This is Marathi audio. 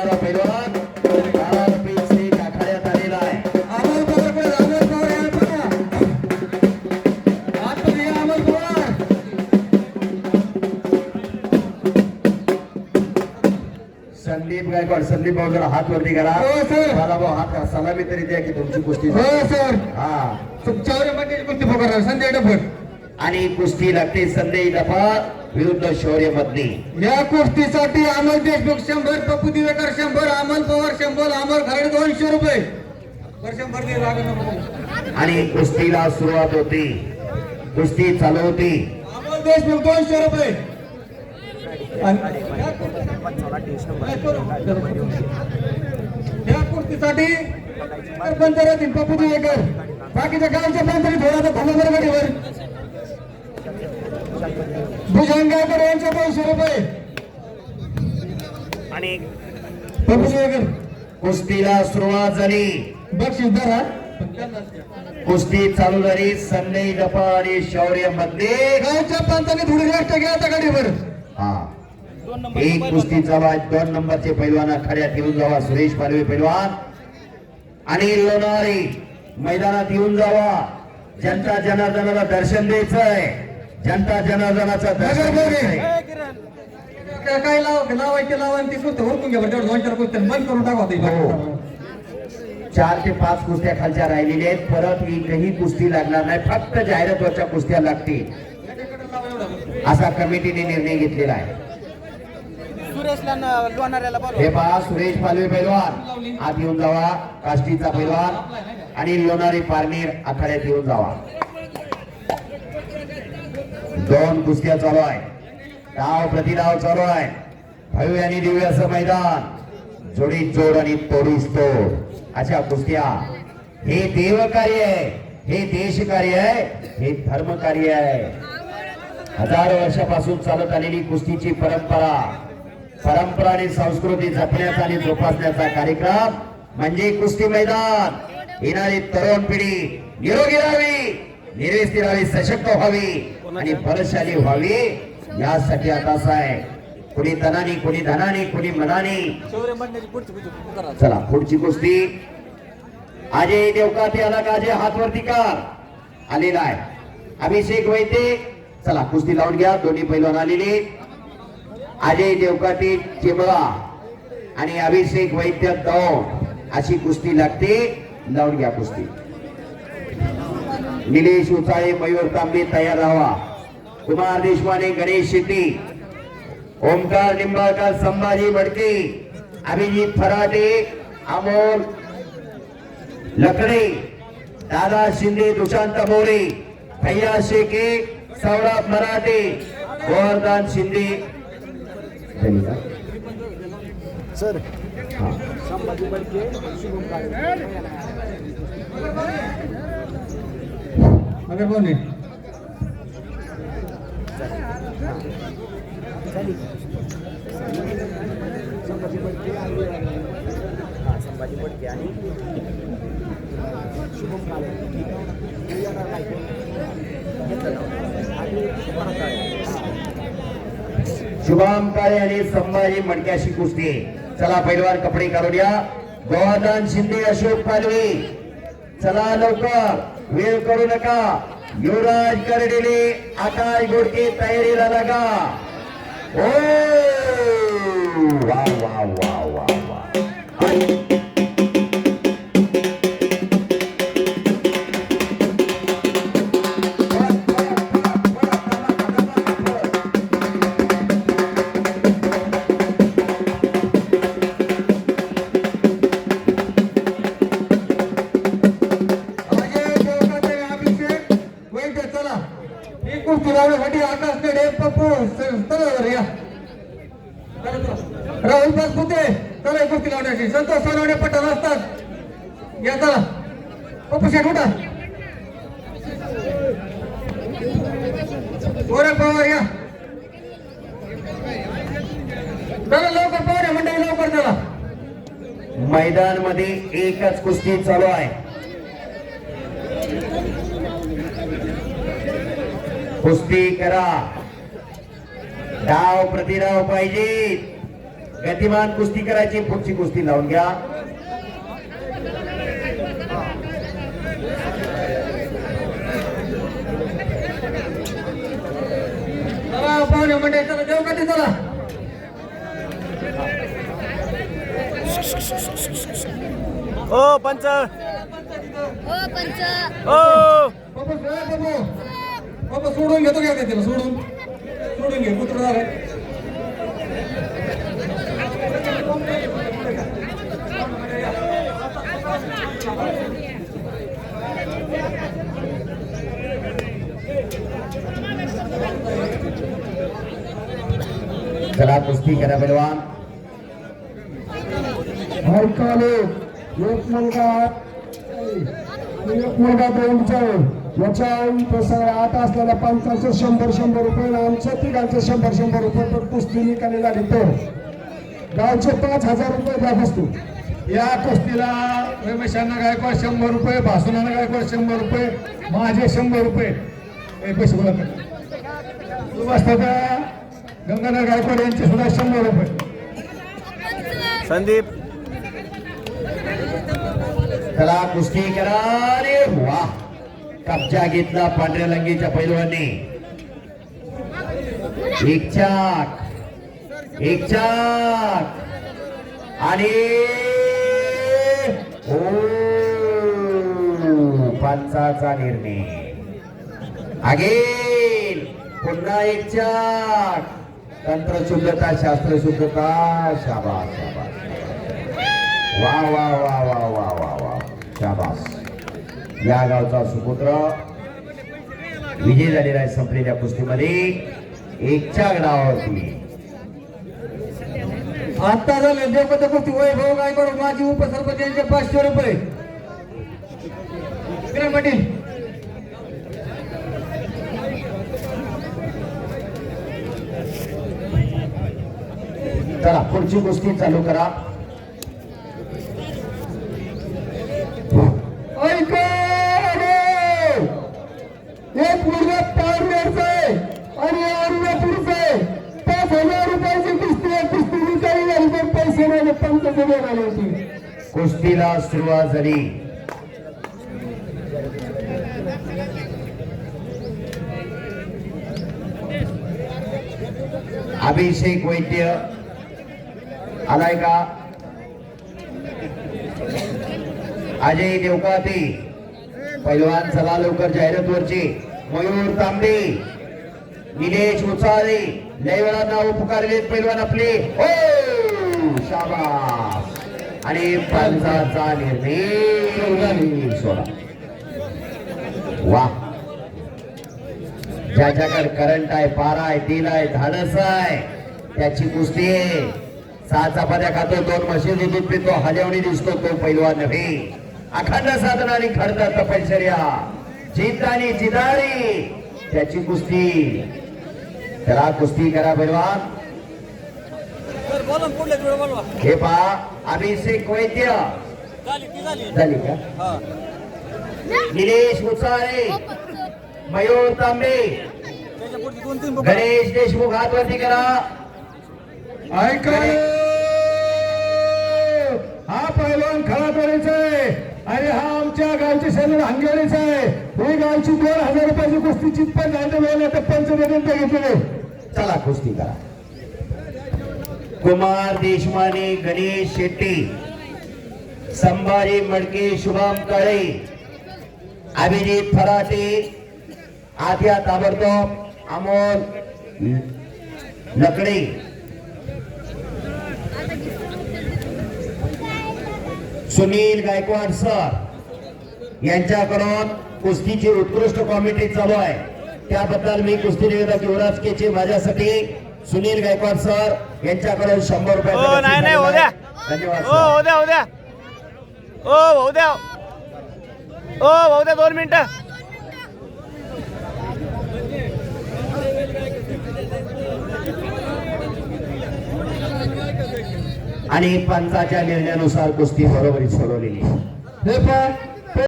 करणारा पैलवान लाल पेशे आखाड्यात आलेला आहे. अमोल पवार पुढे अमोल पवार यायला पहा. आतमध्ये या अमोल पवार. संदीप गायकवाड संदीप भाऊ जरा हात वरती करा. हो, सर. मला भाऊ हात. सलामी तरी द्या की तुमची कुस्ती हो सर. हा. कुस्ती पकडणार संजय डफर आणि कुस्ती लागते संदेश दफा विरुद्ध शौर्य मधली या कुस्तीसाठी अमोल देशमुख शंभर पप्पू दिवेकर शंभर अमोल पवार शंभर अमोल खराडे दोनशे रुपये. आणि कुस्तीला सुरुवात होती. कुस्ती चालू होती. अमोल देशमुख दोनशे रुपये. या कुस्तीसाठी पंच राहतील पप्पू दिवेकर. बाकीच्या गावच्या पंचायत थोडा थांबा गाडीवर भुजंगाकर यांचे दोनशे रुपये. आणि कुस्तीला सुरुवात झाली. बक्षीस धरा. कुस्ती चालू झाली. संदेश दफा आणि शौर्य मधली गावच्या पंचाने थोडी रेस्ट घ्या आता गाडीवर. हा. एक कुस्ती चालू आहे. दोन नंबरचे पैलवान आखाड्यात येऊन जावा. सुरेश पालवे पैलवान. आणि लोणारी मैदानात येऊन जावा. जनता जनार्दनाला दर्शन द्यायचंय. जनता जनार्दनाचं काय- काय लाव लावायचे लावा आणि ती कुस्ती हुडकून घ्या तेवढं दोन चार कुस्त्या बंद करून हो. चार ते पाच कुस्त्या खालच्या राहिलेल्या आहेत. परत एकही कुस्ती लागणार नाही. फक्त जाहिरातवरच्या कुस्त्या लागतील. असा कमिटीने निर्णय घेतलेला आहे. हे पहा सुरेश पालवे पैलवान. आत येऊन जावा. काष्टीचा पैलवान. आणि लोणारी पारनेर आखाड्यात येऊन जावा. दोन कुस्त्या चालू आहे. डाव प्रतिडाव चालू आहे. भव्य आणि दिव्य असं मैदान. जोडीत जोड आणि तोडीस तोड. अशा कुस्त्या. हे देव कार्य आहे. हे देश कार्य आहे. हे धर्म कार्य आहे. हजारो वर्षापासून चालत आलेली कुस्तीची परंपरा. परंपरा आणि संस्कृती जपण्याचा आणि जोपासण्याचा कार्यक्रम म्हणजे कुस्ती मैदान. येणारी तरुण पिढी निरोगी राहावी. निर्वेस्ती राहावी सशक्त व्हावी. आणि बलशाली व्हावी यासाठी आता असं आहे कुणी तनाने कुणी धनाने कुणी मनाने. पुढची चला पुढची कुस्ती. अजय देवकाते आला का अजय हातवरती का आलेला आहे. अभिषेक वैद्य चला कुस्ती लावून घ्या. दोन्ही पैलवान आलेले. अजय देवकाते चिमळा आणि अभिषेक वैद्य दौड. अशी कुस्ती लागते. लावून घ्या कुस्ती. निलेश उचाळे मयूर तांबे तयार राहा कुमार देशमाने गणेश शेट्टी. ओमकार निंबाळकर संभाजी मडके अभिजित फराटे अमोल लकडे दादा शिंदे दुशांत मोरे भैया शेके सौरभ मराठे गोवर्धन शिंदे. सर हा. संभाजी काळे अगर बोलणे संभाजी आणि शुभम काळे येणार नाही. आणि शुभम काळे. आणि संभाजी मडक्याशी कुस्ती चला पैलवान कपडे काढून या गोवर्धन शिंदे अशोक पालवी चला लवकर वेळ करू नका. युवराज करडेले आकाश गोडके तयारीला लागा. ओ! वा वा वा वा वा. लावण्यासाठी आकाशकडे पप्पू स- तलावर या राहुल पाचपुते चला ही कुस्ती लावण्याची. संतोष सोनवणे पट्टा असतात. या चला. पप्पू शेठ उठा. गोरख पवार या. चला लवकर पवार या मंडळी लवकर चला. मैदानमध्ये एकच कुस्ती चालू आहे. कुस्ती करा डाव प्रतिडाव पाहिजे. गतिमान कुस्ती करायची पुढची कुस्ती लावून घ्या. पाहुणे म्हणजे चला देऊ का ते चला. ओ पंच. ओ पंच. ओ बाबा सोडून घेतो घ्या तिला? सोडून. सोडून घे कुत्र झालं. चला कुस्ती करा बलवान. ऐकाले एक मुलगा. एक मुलगा दोन दोनचा. याच्या प्रसार आठ असलेल्या पंचांचे शंभर शंभर रुपये आणि आमच्या तिघांचे शंभर शंभर रुपये पण कुस्ती निकाली लागली तो. गावचे पाच हजार रुपये द्या वस्तू या कुस्तीला रमेशांना गायकवाड शंभर रुपये भासुनाना गायकवाड शंभर रुपये माझे शंभर रुपये. पैसे वाजता गंगाधर गायकवाड यांचे सुद्धा शंभर रुपये. संदीप. चला कुस्ती करा रे वा कब्जा घेतला पांढऱ्या लंगीच्या पैलवानी. एक चाक. एक चाक. आणि ओ पंचाचा निर्णय. अगेन पुन्हा एक चाक. तंत्र शुद्धता शास्त्र शुद्धता. वा वा वा वा वा. या गावचा सुपुत्र. विजय झालेला आहे संपलेल्या कुस्तीमध्ये. एकच्या गडावरती आता झालं देवपत कुस्ती. वैभव गायकवाड माजी उपसरपंच यांचे पाचशे रुपये. किरण पाटील. चला पुढची कुस्ती चालू करा. एक मुलगा पारनेरचा आहे. आणि अन्नपूरचा आहे. पाच हजार रुपयाची कुस्ती आहे. कुस्ती काही झाली पण पैसे नाही पंचाचे मिळाले होते. कुस्तीला सुरुवात झाली. अभिषेक वैद्य. आलाय का? अजय देवकाते. पैलवान चला लवकर जाहिरात वरची. मयूर तांबे निलेश उचाळे लय वेळांना उपकारलेत पैलवान आपले. हो! शाबास! आणि पंचाचा निर्णय. सोडा वा! ज्याच्याकडे करंट आहे पारा आहे तेल आहे धाडस आहे त्याची कुस्ती आहे. सहा चपात्या खातो दोन म्हशी दूध पितो हलवणी दिसतो तो पैलवान नव्हे. अखंड साधनाने आणि खडता तपश्चर्या जिद्द आणि जिदारी त्याची कुस्ती. त्याला कुस्ती करा पैलवान हे पा अभिषेक वैद्य. झाली का? निलेश मुसाळे मयूर तांबे. गणेश देशमुख हातवरती करा. ऐका हा पैलवान खरा आहे आणि हा आमच्या गावचे शरीर हंगेरीचा आहे. ही गावची दोन हजार रुपयाची कुस्ती चितपण झाली वेळेला तर पंचदेशन घेतले चला कुस्ती करा. कुमार देशमाने गणेश शेट्टी संभाजी मडके शुभम काळे अभिजित फराटे आद्या ताबडतोब अमोल लकडे. सुनील गायकवाड सर यांच्याकडून कुस्तीची उत्कृष्ट कॉमेडी चालू आहे. त्याबद्दल मी कुस्ती निवेदक युवराज केचे माझ्यासाठी सुनील गायकवाड सर यांच्याकडून शंभर रुपये धन्यवाद ओ सर. द्या द्या ओ भाऊ द्या ओ भाऊ द्या दोन मिनिटं. आणि पंचाच्या निर्णयानुसार कुस्ती बरोबरीत सोडवलेली हे पण